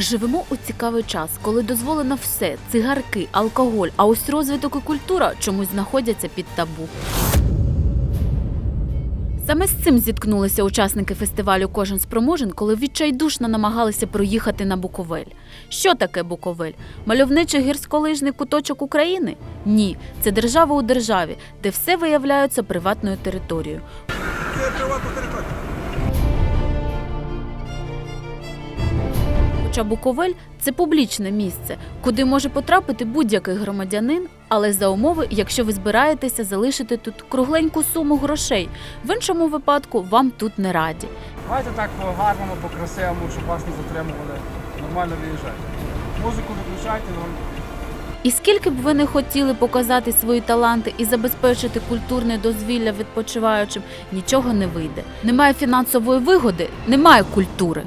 Живемо у цікавий час, коли дозволено все: цигарки, алкоголь, а ось розвиток і культура чомусь знаходяться під табу. Саме з цим зіткнулися учасники фестивалю Кожен спроможен, коли відчайдушно намагалися проїхати на Буковель. Що таке Буковель? Мальовничий гірськолижний куточок України? Ні, це держава у державі, де все виявляється приватною територією. Хоча Буковель це публічне місце, куди може потрапити будь-який громадянин, але за умови, якщо ви збираєтеся залишити тут кругленьку суму грошей. В іншому випадку вам тут не раді. Давайте так по гарному, по красивому, щоб вас не затримували. Нормально виїжджайте. Музику виключайте, ну І скільки б ви не хотіли показати свої таланти і забезпечити культурне дозвілля відпочиваючим, нічого не вийде. Немає фінансової вигоди, немає культури.